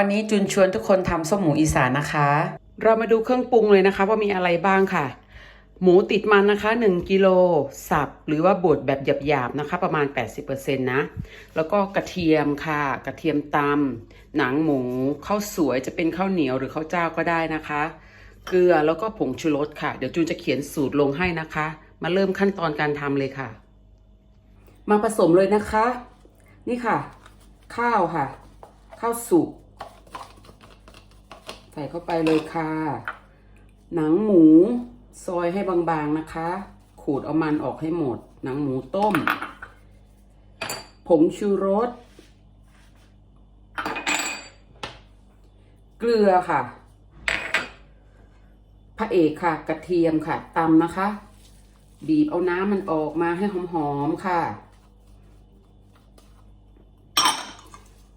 วันนี้จุนชวนทุกคนทำส้มหมูอีสานนะคะ เรามาดูเครื่องปรุงเลยนะคะ ว่ามีอะไรบ้างค่ะ หมูติดมันนะคะ1กิโลสับหรือว่าบดแบบหยาบๆนะคะ ประมาณ 80%นะ แล้วก็กระเทียมค่ะ กระเทียมตำหนังหมูข้าวสวยจะเป็นข้าวเหนียวหรือข้าวเจ้าก็ได้นะคะ เกลือแล้วก็ผงชูรสค่ะ เดี๋ยวจูนจะเขียนสูตรลงให้นะคะ มาเริ่มขั้นตอนการทำเลยค่ะ มาผสมเลยนะคะ นี่ค่ะ ข้าวค่ะ ข้าวสุกใส่เข้าไปเลยค่ะ หนังหมูซอยให้บางๆนะคะ ขูดเอามันออกให้หมด หนังหมูต้ม ผงชูรส เกลือค่ะ พระเอกค่ะ กระเทียมค่ะตำนะคะ บีบเอาน้ำมันออกมาให้หอมๆค่ะ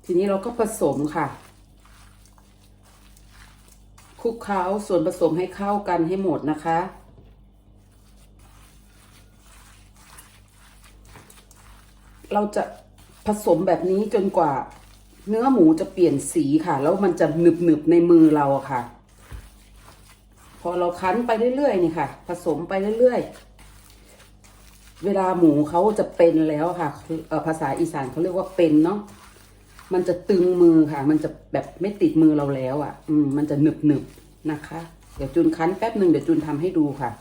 ทีนี้เราก็ผสมค่ะ คลุกเคล้าส่วนผสมให้เข้ากันให้หมดนะคะ เราจะผสมแบบนี้จนกว่า เนื้อหมูจะเปลี่ยนสีค่ะ แล้วมันจะหนึบหนึบๆในมือเราอะค่ะ พอเราคั้นไปเรื่อยๆนี่ค่ะ ผสมไปเรื่อยๆ เวลาหมูเขาจะเป็นแล้วค่ะภาษาอีสานเขาเรียกว่าเป็นเนาะ มันจะตึงมือค่ะ มันจะแบบไม่ติดมือเราแล้วอะ่ะ อืม มันจะหนึบหนึบนะคะ เดี๋ยวจุนคั้นแป๊บหนึ่งเดี๋ยวจุนทำให้ดูค่ะ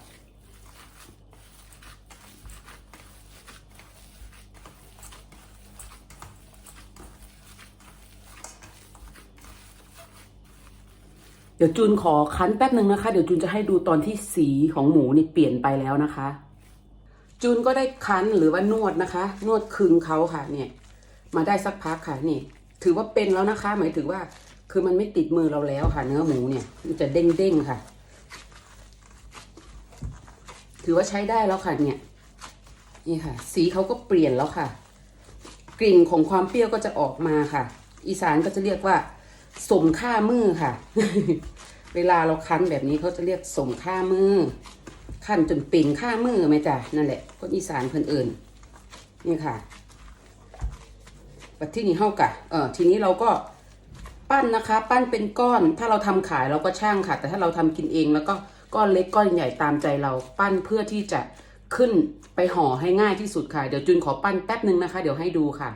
เดี๋ยวจูนขอคั้นแป๊บหนึ่งนะคะ เดี๋ยวจูนจะให้ดูตอนที่สีของหมูนี่เปลี่ยนไปแล้วนะคะ จูนก็ได้คั้นหรือว่านวดนะคะ นวดคึงเขาค่ะเนี่ยมาได้สักพักค่ะนี่ ถือว่าเป็นแล้วนะคะ หมายถึงว่า คือมันไม่ติดมือเราแล้วค่ะ เนื้อหมูเนี่ย มันจะเด้งเด้งๆค่ะ ถือว่าใช้ได้แล้วค่ะเนี่ย นี่ค่ะ สีเขาก็เปลี่ยนแล้วค่ะ กลิ่นของความเปรี้ยวก็จะออกมาค่ะ อีสานก็จะเรียกว่า สมค่ามือค่ะ เวลาเราคั้นแบบนี้เขาจะเรียกสมค่ามือคั้นจนปิ่นค่ามือไหมจ๊ะนั่นแหละคนอีสานเพิ่นเอิ่นนี่ค่ะ ปัดที่นี่เฮากะเออทีนี้เราก็ปั้นนะคะ ปั้นเป็นก้อน ถ้าเราทำขายเราก็ช่างค่ะ แต่ถ้าเราทำกินเองแล้วก็ก้อนเล็กก้อนใหญ่ตามใจเราปั้นเพื่อที่จะขึ้นไปห่อให้ง่ายที่สุดค่ะ เดี๋ยวจุนขอปั้นแป๊บนึงนะคะ เดี๋ยวให้ดูค่ะ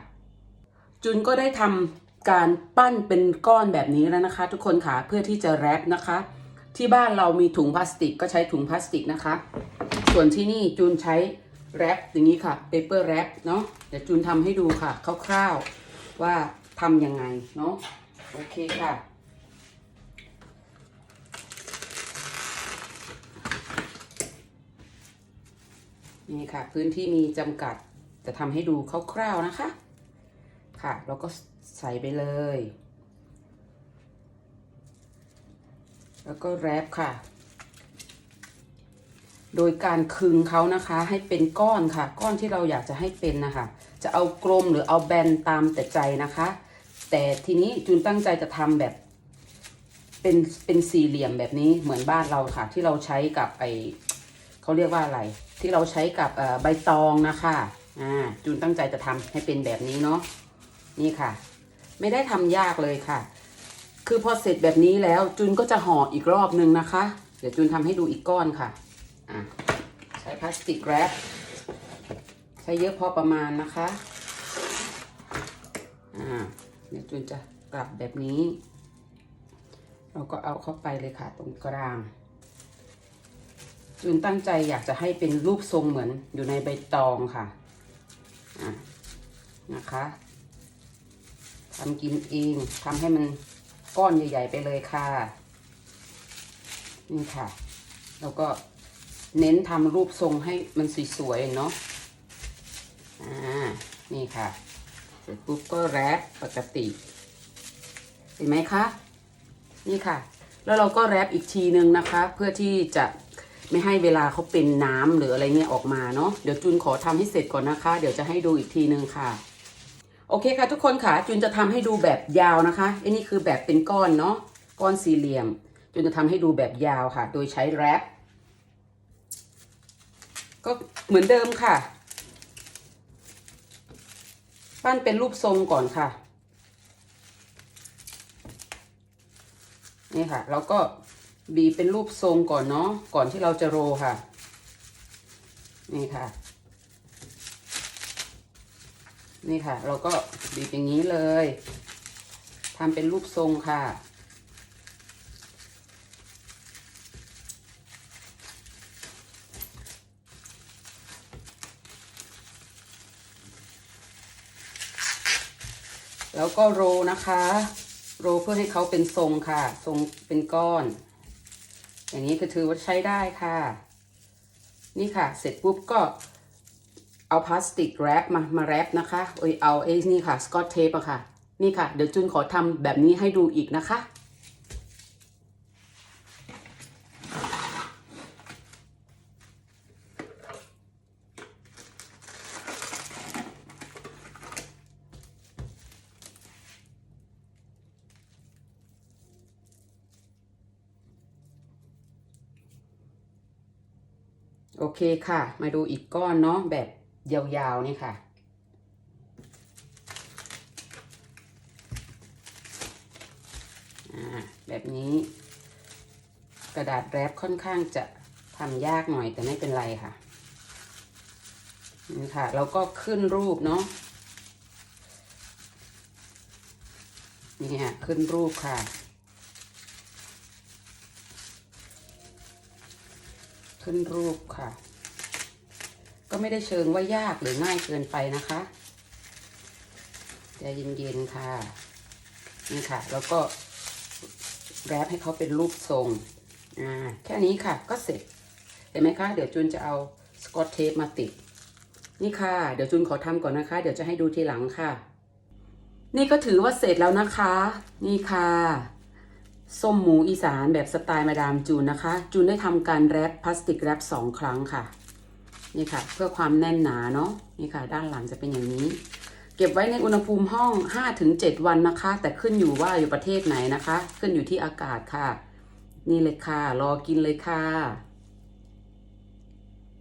จุนก็ได้ทำการปั้นเป็นก้อนแบบนี้แล้วนะคะ ทุกคนค่ะเพื่อที่จะแรปนะคะ ที่บ้านเรามีถุงพลาสติกก็ใช้ถุงพลาสติกนะคะ ส่วนที่นี่จูนใช้แรปอย่างนี้ค่ะเปเปอร์แรปเนาะ ดี๋ยวจูนทำให้ดูค่ะคร่าวๆว่าทำยังไงเนาะโอเคค่ะ นี่ค่ะ พื้นที่มีจำกัดจะทำให้ดูคร่าวๆนะคะ ค่ะ แล้วก็ใส่ไปเลย แล้วก็แรปค่ะ โดยการคึงเขานะคะให้เป็นก้อนค่ะ ก้อนที่เราอยากจะให้เป็นนะคะ จะเอากลมหรือเอาแบนตามแต่ใจนะคะ แต่ทีนี้จูนตั้งใจจะทำแบบ เป็นเป็นสี่เหลี่ยมแบบนี้เหมือนบ้านเราค่ะ ที่เราใช้กับไอเขาเรียกว่าอะไร ที่เราใช้กับใบตองนะคะอ่าจูนตั้งใจจะทำให้เป็นแบบนี้เนาะนี่ค่ะ ไม่ได้ทำยากเลยค่ะ คือพอเสร็จแบบนี้แล้วจุนก็จะห่ออีกรอบนึงนะคะ เดี๋ยวจุนทำให้ดูอีกก้อนค่ะ อะใช้พลาสติกแรปใช้เยอะพอประมาณนะคะอ่าเดี๋ยวจุนจะกลับแบบนี้ เราก็เอาเข้าไปเลยค่ะตรงกลาง จุนตั้งใจอยากจะให้เป็นรูปทรงเหมือนอยู่ในใบตองค่ะอะนะคะทำกินเองทำให้มันก้อนใหญ่ ๆ ไปเลยค่ะ นี่ค่ะ แล้วก็ เน้นทำรูปทรงให้มันสวยๆเนาะ อ่า นี่ค่ะ เสร็จปุ๊บก็แรปปกติ เห็นไหมคะ นี่ค่ะ แล้วเราก็แรปอีกทีนึงนะคะ เพื่อที่จะไม่ให้เวลาเขาเป็นน้ำหรืออะไรเงี้ยออกมาเนาะ เดี๋ยวจุนขอทำให้เสร็จก่อนนะคะ เดี๋ยวจะให้ดูอีกทีนึงค่ะ โอเคค่ะ ทุกคนค่ะ จุนจะทำให้ดูแบบยาวนะคะไอ้นี่คือแบบเป็นก้อนเนาะ ก้อนสี่เหลี่ยม จุนจะทำให้ดูแบบยาวค่ะ โดยใช้แรป ก็เหมือนเดิมค่ะ ปั้นเป็นรูปทรงก่อนค่ะ นี่ค่ะแล้วก็บีเป็นรูปทรงก่อนเนาะก่อนที่เราจะโรค่ะ นี่ค่ะ นี่ค่ะ เราก็บีบอย่างนี้เลยทำเป็นรูปทรงค่ะ แล้วก็โรนะคะ โรเพื่อให้เขาเป็นทรงค่ะ ทรงเป็นก้อน อย่างนี้ก็ถือว่าใช้ได้ค่ะ นี่ค่ะ เสร็จปุ๊บก็เอาพลาสติกแรปมามาแรปนะคะเอ้ยเอาไอ้นี่ค่ะสกอตเทปอะค่ะ นี่ค่ะ เดี๋ยวจุนขอทำแบบนี้ให้ดูอีกนะคะ โอเคค่ะ มาดูอีกก้อนเนาะแบบยาวๆนี่ค่ะอ่าแบบนี้ กระดาษแรปค่อนข้างจะทำยากหน่อยแต่ไม่เป็นไรค่ะนี่ค่ะ แล้วก็ขึ้นรูปเนาะนี่ค่ะขึ้นรูปค่ะ ขึ้นรูปค่ะ ก็ไม่ได้เชิงว่ายากหรือง่ายเกินไปนะคะใจเย็นๆค่ะ นี่ค่ะ แล้วก็แรปให้เขาเป็นรูปทรง อ่า แค่นี้ค่ะก็เสร็จ เห็นไหมคะ เดี๋ยวจุนจะเอาสกอตเทปมาติด นี่ค่ะ เดี๋ยวจุนขอทำก่อนนะคะ เดี๋ยวจะให้ดูทีหลังค่ะ นี่ก็ถือว่าเสร็จแล้วนะคะ นี่ค่ะ ส้มหมูอีสานแบบสไตล์มาดามจูนนะคะ จูนได้ทำการแรปพลาสติกแรปสองครั้งค่ะ นี่ค่ะ เพื่อความแน่นหนาเนาะนี่ค่ะ ด้านหลังจะเป็นอย่างนี้ เก็บไว้ในอุณหภูมิห้อง 5-7 วันนะคะ แต่ขึ้นอยู่ว่าอยู่ประเทศไหนนะคะ ขึ้นอยู่ที่อากาศค่ะ นี่เลยค่ะ รอกินเลยค่ะ